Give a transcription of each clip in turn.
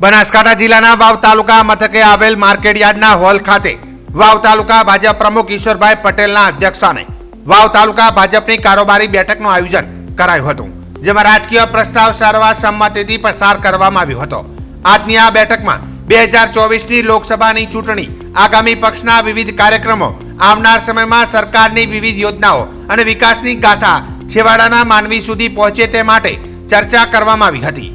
બનાસકાંઠા જિલ્લાના વાવ તાલુકા મથકે આવેલ માર્કેટયાર્ડના હોલ ખાતે વાવ તાલુકા ભાજપ પ્રમુખ ઈશ્વરભાઈ પટેલના અધ્યક્ષસ્થાને વાવ તાલુકા ભાજપની કારોબારી બેઠકનું આયોજન કરાયું હતું, જેમાં રાજકીય પ્રસ્તાવ સર્વસંમતિથી પસાર કરવામાં આવ્યો હતો. આજની આ બેઠકમાં બે હજાર ચોવીસની લોકસભાની ચૂંટણી, આગામી પક્ષના વિવિધ કાર્યક્રમો, આવનાર સમયમાં સરકારની વિવિધ યોજનાઓ અને વિકાસની ગાથા છેવાડાના માનવી સુધી પહોંચે તે માટે ચર્ચા કરવામાં આવી હતી.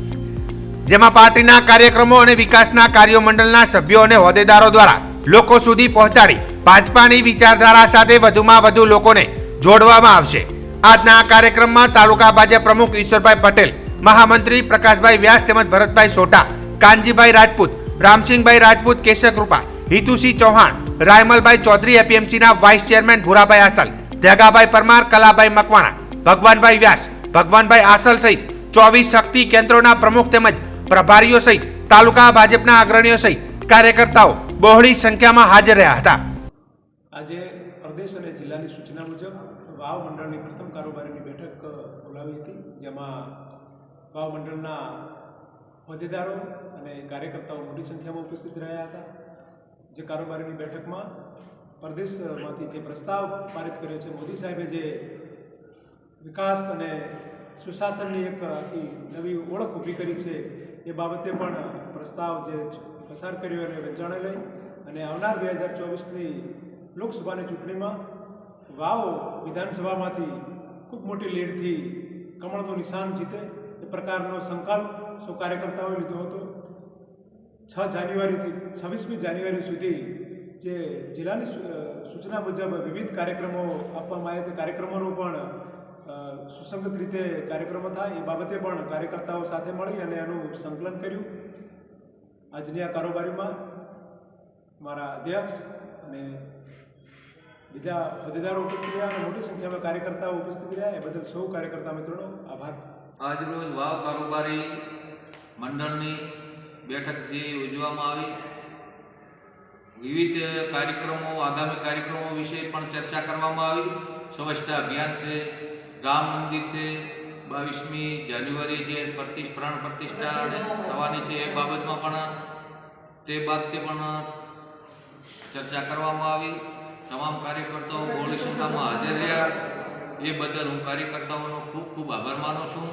જેમાં પાર્ટીના કાર્યક્રમો અને વિકાસના કાર્યો મંડળના સભ્યો અને હોદ્દેદારો દ્વારા લોકો સુધી પહોંચાડી ભાજપાની વિચારધારા સાથે વધુમાં વધુ લોકોને જોડવામાં આવશે. આજના આ કાર્યક્રમમાં તાલુકા ભાજપ પ્રમુખ ઈશ્વરભાઈ પટેલ, મહામંત્રી પ્રકાશભાઈ વ્યાસ તેમજ ભરતભાઈ સોટા કાનજીભાઈ રાજપૂત, રામસિંહભાઈ રાજપૂત કેશકૃપા હિતુસિંહ ચૌહાણ, રાયમલભાઈ ચૌધરી એપીએમસીના વાઇસ ચેરમેન ભૂરાભાઈ આસલ ધ્યાગાભાઈ પરમાર, કલાભાઈ મકવાણા, ભગવાનભાઈ વ્યાસ, ભગવાનભાઈ આસલ સહિત ચોવીસ શક્તિ કેન્દ્રોના પ્રમુખ તેમજ પ્રભારીઓ સહિત તાલુકા ભાજપના અગ્રણીઓ સહિત કાર્યકર્તાઓ બહોળી સંખ્યામાં હાજર રહ્યા હતા. આજે પ્રદેશ અને જિલ્લાની સૂચના મુજબ વાવ મંડળની પ્રથમ કારોબારીની બેઠક બોલાવી હતી, જેમાં વાવ મંડળના હોદ્દેદારો અને કાર્યકર્તાઓ મોટી સંખ્યામાં ઉપસ્થિત રહ્યા હતા. જે કારોબારીની બેઠકમાં પ્રદેશમાંથી જે પ્રસ્તાવ પારિત કર્યો છે, મોદી સાહેબે જે વિકાસ અને સુશાસનની એક આખી નવી ઓળખ ઊભી કરી છે એ બાબતે પણ પ્રસ્તાવ જે પસાર કર્યો અને વેચાણે લઈ અને આવનાર બે હજાર ચોવીસની લોકસભાની ચૂંટણીમાં વાવ વિધાનસભામાંથી ખૂબ મોટી લીડથી કમળનું નિશાન જીતે એ પ્રકારનો સંકલ્પ સૌ કાર્યકર્તાઓએ લીધો હતો. છ જાન્યુઆરીથી છવ્વીસમી જાન્યુઆરી સુધી જે જિલ્લાની સૂચના મુજબ વિવિધ કાર્યક્રમો આપવામાં આવ્યા તે કાર્યક્રમોનું પણ સુસંગત રીતે કાર્યક્રમો થાય, એ બાબતે પણ કાર્યકર્તાઓ સાથે મળી અને એનું સંકલન કર્યું. આજની આ કારોબારીમાં મારા અધ્યક્ષ અને બીજા હોદ્દેદારો ઉપસ્થિત રહ્યા અને મોટી સંખ્યામાં કાર્યકર્તાઓ ઉપસ્થિત રહ્યા, એ બદલ સૌ કાર્યકર્તા મિત્રોનો આભાર. આજરોજ વાવ કારોબારી મંડળની બેઠક જે યોજવામાં આવી. વિવિધ કાર્યક્રમો, આગામી કાર્યક્રમો વિશે પણ ચર્ચા કરવામાં આવી. સ્વચ્છતા અભિયાન છે. રામ મંદિર છે, બાવીસમી જાન્યુઆરી જે પ્રતિષ્ઠ, પ્રાણ પ્રતિષ્ઠા થવાની છે એ બાબતમાં પણ તે બાબતે પણ ચર્ચા કરવામાં આવી. તમામ કાર્યકર્તાઓ બહોળી સંખ્યામાં હાજર રહ્યા. એ બદલ હું કાર્યકર્તાઓનો ખૂબ ખૂબ આભાર માનું છું.